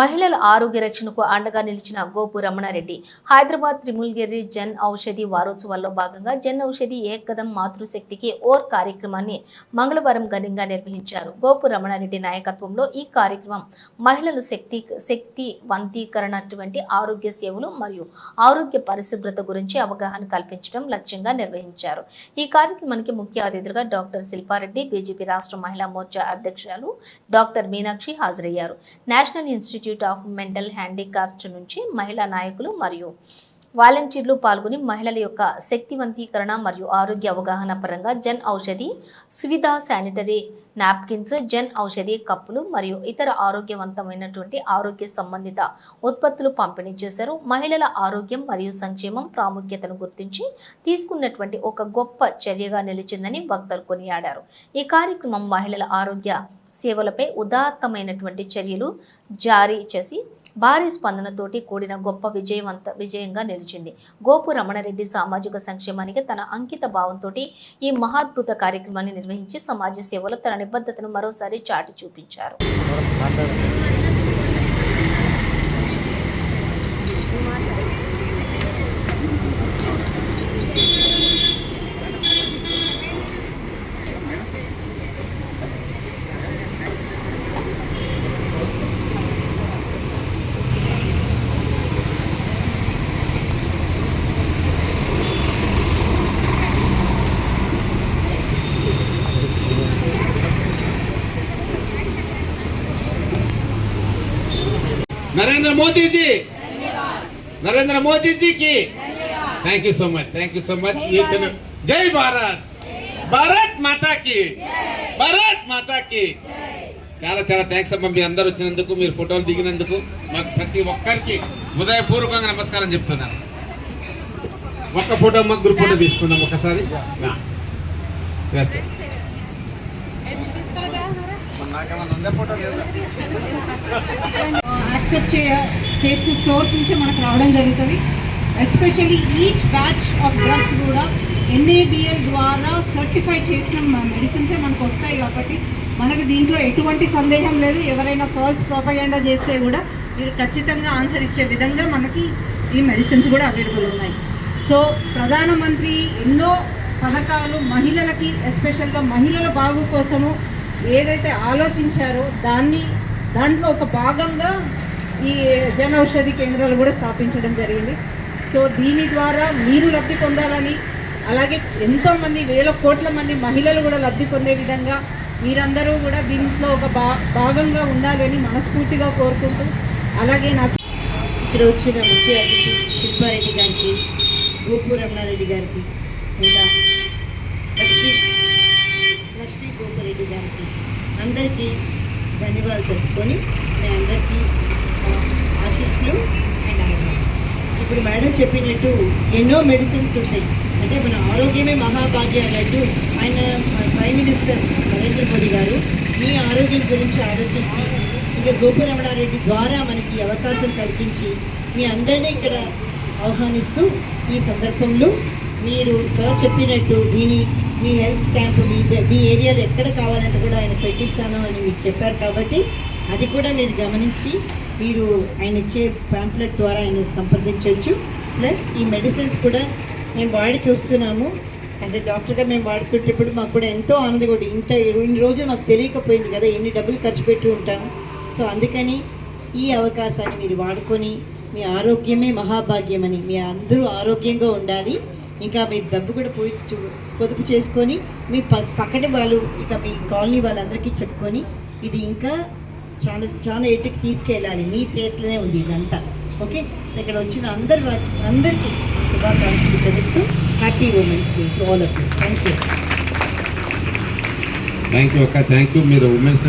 మహిళల ఆరోగ్య రక్షణకు అండగా నిలిచిన గోపు రమణారెడ్డి. హైదరాబాద్ త్రిమూల్గిరి జన్ ఔషధి వారోత్సవాల్లో భాగంగా జన్ ఔషధి ఏకదం మాతృశక్తికి ఓర్ కార్యక్రమాన్ని మంగళవారం ఘనంగా నిర్వహించారు. గోపు రమణారెడ్డి నాయకత్వంలో ఈ కార్యక్రమం మహిళలు శక్తి శక్తి వంతీకరణ అటువంటి ఆరోగ్య సేవలు మరియు ఆరోగ్య పరిశుభ్రత గురించి అవగాహన కల్పించడం లక్ష్యంగా నిర్వహించారు. ఈ కార్యక్రమానికి ముఖ్య అతిథులుగా డాక్టర్ శిల్పారెడ్డి బీజేపీ రాష్ట్ర మహిళా మోర్చా అధ్యక్షురాలు డాక్టర్ మీనాక్షి హాజరయ్యారు. National institute of mental handicraft నుంచి మహిళా నాయకులు మరియు వాలంటీర్లు పాల్గొని మహిళల యొక్క శక్తివంతీకరణ మరియు ఆరోగ్య అవగాహన పరంగా జన్ ఔషధి సువిధ శానిటరీ నాప్కిన్స్ జన్ ఔషధి కప్పులు మరియు ఇతర ఆరోగ్యవంతమైనటువంటి ఆరోగ్య సంబంధిత ఉత్పత్తులు పంపిణీ చేశారు. మహిళల ఆరోగ్యం మరియు సంక్షేమం ప్రాముఖ్యతను గుర్తించి తీసుకున్నటువంటి ఒక గొప్ప చర్యగా నిలిచిందని వక్తలు కొనియాడారు. ఈ కార్యక్రమం మహిళల ఆరోగ్య సేవలపై ఉదాత్తమైనటువంటి చర్యలు జారీ చేసి భారీ స్పందనతోటి కూడిన గొప్ప విజయవంత విజయంగా నిలిచింది. గోపు రమణారెడ్డి సామాజిక సంక్షేమానికి తన అంకిత భావంతో ఈ మహాద్భుత కార్యక్రమాన్ని నిర్వహించి సమాజ సేవలో తన నిబద్ధతను మరోసారి చాటి చూపించారు. Narendra Modiji! Narendra మోదీజీకి! Thank you so much thank you so much జై భారత్. భారత్! మాతాకి! భారత్ మాతాకి! చాలా చాలా థ్యాంక్స్ అమ్మా. మీ అందరు వచ్చినందుకు మీరు ఫోటోలు దిగినందుకు మాకు ప్రతి ఒక్కరికి హృదయపూర్వకంగా నమస్కారం చెప్తున్నాను ఒక్క ఫోటో మాకు గ్రూప్ ఫోటో తీసుకుందాం ఒకసారి. నాకేమన్నా ఫోటో యాక్సెప్ట్ చేయ చేసిన స్టోర్స్ నుంచి మనకు రావడం జరుగుతుంది. Especially each batch of drugs కూడా ఎన్ఏబిఎల్ ద్వారా సర్టిఫై చేసిన మెడిసిన్సే మనకు వస్తాయి కాబట్టి మనకు దీంట్లో ఎటువంటి సందేహం లేదు. ఎవరైనా ఫాల్స్ ప్రొపగండా చేస్తే కూడా మీరు ఖచ్చితంగా ఆన్సర్ ఇచ్చే విధంగా మనకి ఈ మెడిసిన్స్ కూడా అవైలబుల్ ఉన్నాయి. సో ప్రధానమంత్రి ఎన్నో పథకాలు మహిళలకి ఎస్పెషల్గా మహిళల బాగు కోసము ఏదైతే ఆలోచించారో దాన్ని దాంట్లో ఒక భాగంగా ఈ జన ఔషధి కేంద్రాలు కూడా స్థాపించడం జరిగింది. సో దీని ద్వారా మీరు లబ్ధి పొందాలని అలాగే ఎంతోమంది వేల కోట్ల మంది మహిళలు కూడా లబ్ధి పొందే విధంగా మీరందరూ కూడా దీంట్లో ఒక భా భాగంగా ఉండాలని మనస్ఫూర్తిగా కోరుకుంటూ అలాగే నాకు ఇక్కడ వచ్చిన ముఖ్య అతిథి శిల్పారెడ్డి గారికి గోపు రమణారెడ్డి గారికి ఇంకా లక్ష్మీ లక్ష్మీ గోపురెడ్డి గారికి అందరికీ ధన్యవాదాలు చెప్పుకొని మీ అందరికీ ఆ, అండ్ ఆనందం. ఇప్పుడు మేడం చెప్పినట్టు ఎన్నో మెడిసిన్స్ ఉంటాయి అంటే మన ఆరోగ్యమే మహాభాగ్యం అన్నట్టు ఆయన ప్రైమ్ మినిస్టర్ నరేంద్ర మోదీ గారు మీ ఆరోగ్యం గురించి ఆలోచించి ఇంకా గోపురమణారెడ్డి ద్వారా మనకి అవకాశం కల్పించి మీ అందరినీ ఇక్కడ ఆహ్వానిస్తూ ఈ సందర్భంలో మీరు సార్ చెప్పినట్టు దీని మీ హెల్త్ క్యాంప్ మీ మీ ఏరియాలో ఎక్కడ కావాలంటే కూడా ఆయన పెట్టిస్తాను అని మీకు చెప్పారు కాబట్టి అది కూడా మీరు గమనించి మీరు ఆయన ఇచ్చే ప్యాంప్లెట్ ద్వారా ఆయన సంప్రదించవచ్చు. ప్లస్ ఈ మెడిసిన్స్ కూడా మేము వాడి చూస్తున్నాము. యాజ్ ఎ డాక్టర్గా మేము వాడుతుంటేప్పుడు మాకు కూడా ఎంతో ఆనందం కూడా ఇంత ఇన్ని రోజులు మాకు తెలియకపోయింది కదా ఎన్ని డబ్బులు ఖర్చు పెట్టి ఉంటాము. సో అందుకని ఈ అవకాశాన్ని మీరు వాడుకొని మీ ఆరోగ్యమే మహాభాగ్యమని మీ అందరూ ఆరోగ్యంగా ఉండాలి. ఇంకా మీ డబ్బు కూడా పోయి పొదుపు చేసుకొని మీ ప పక్కన వాళ్ళు ఇక మీ కాలనీ వాళ్ళందరికీ చెప్పుకొని ఇది ఇంకా చాలా చాలా ఎటుకి తీసుకెళ్ళాలి? మీ చేతిలోనే ఉంది ఇదంతా. ఓకే? ఇక్కడ వచ్చిన అందరి అందరికీ శుభాకాంక్షలు తెలుపుతూ happy women's day all of you. Thank you thank you అక్క థ్యాంక్ యూ మీరు ఉమెన్స్